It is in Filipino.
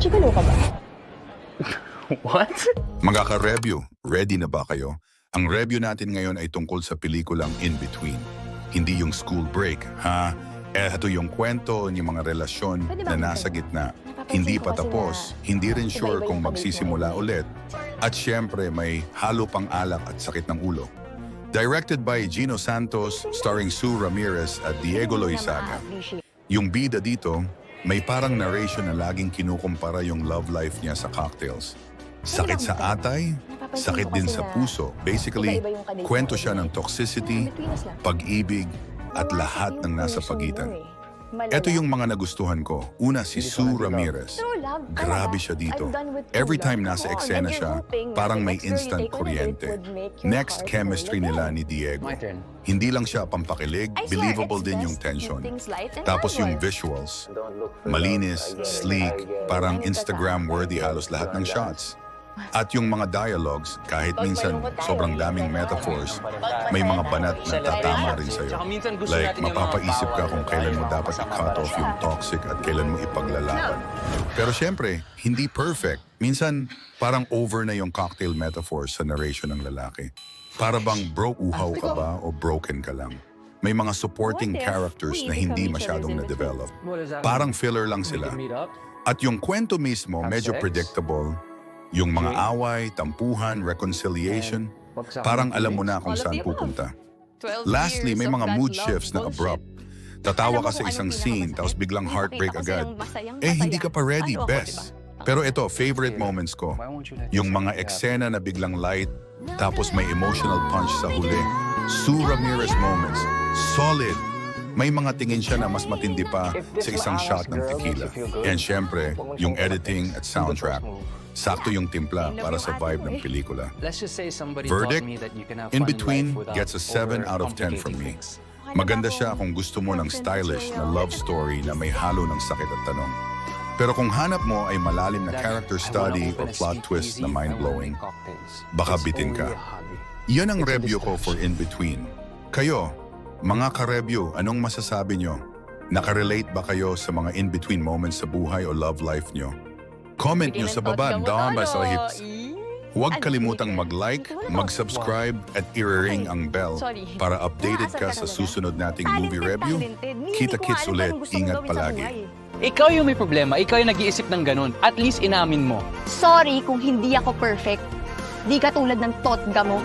Chikalo ka ba? What? Mga ka-review, ready na ba kayo? Ang review natin ngayon ay tungkol sa pelikulang In Between. Hindi yung school break, ha? Eh, ito yung kwento ng mga relasyon na nasa gitna. Hindi pa tapos, hindi rin sure kung magsisimula ulit. At syempre, may halo pang alak at sakit ng ulo. Directed by Gino Santos, starring Sue Ramirez at Diego Loizaga. Yung bida dito, may parang narration na laging kinukumpara yung love life niya sa cocktails. Sakit sa atay, sakit din sa puso. Basically, kwento siya ng toxicity, pag-ibig, at lahat ng nasa pagitan. Malala. Ito yung mga nagustuhan ko. Una si Sue Ramirez. True love Grabe siya dito. Every time nasa eksena siya, parang may instant kuryente. Next chemistry nila ni Diego. Hindi lang siya pampakilig, believable din yung tension. Tapos yung visuals. Malinis, sleek, parang Instagram-worthy halos lahat ng shots. At yung mga dialogues, kahit minsan sobrang daming metaphors, may mga banat na tatama rin sa'yo. Tsaka minsan gusto Like, mapapaisip ka kung kailan mo dapat i-cut off yung toxic at kailan mo ipaglalaban. Pero syempre, hindi perfect. Minsan, parang over na yung cocktail metaphors sa narration ng lalaki. Para bang broke uhaw ka ba o broken ka lang? May mga supporting characters na hindi masyadong na-develop. Parang filler lang sila. At yung kwento mismo, medyo predictable. Yung mga away, tampuhan, reconciliation, parang ng alam mo na kung saan pupunta. 12 Lastly, may mga mood shifts na abrupt. Tatawa ka sa isang scene, tapos biglang heartbreak agad. Eh, hindi ka pa ready, best. diba? Pero ito, favorite moments ko. Yung mga eksena na biglang light, tapos may emotional punch sa huli. Sue Ramirez moments. Solid. May mga tingin siya na mas matindi pa sa isang shot ng tequila. And syempre, yung editing at soundtrack. Sakto yung timpla para sa vibe ng pelikula. Let's just say somebody Verdict, taught me that you can have In between gets a 7 out of 10 from me. Maganda siya kung gusto mo ng stylish na love story na may halo ng sakit at tanong. Pero kung hanap mo ay malalim na character study or plot twist na mind-blowing, baka bitin ka. Iyan ang review ko for In Between. Kayo, mga ka-review, anong masasabi nyo? Nakarelate ba kayo sa mga in-between moments sa buhay o love life nyo? Comment nyo sa baba, dama sa hits. Huwag kalimutang mag-like, mag-subscribe at i-ring ang bell para updated ka sa susunod nating movie review. Kita-kits ulit. Ingat palagi. Ikaw yung may problema, ikaw yung nag-iisip ng ganun. At least inamin mo. Sorry kung hindi ako perfect. Di ka tulad ng totga mo.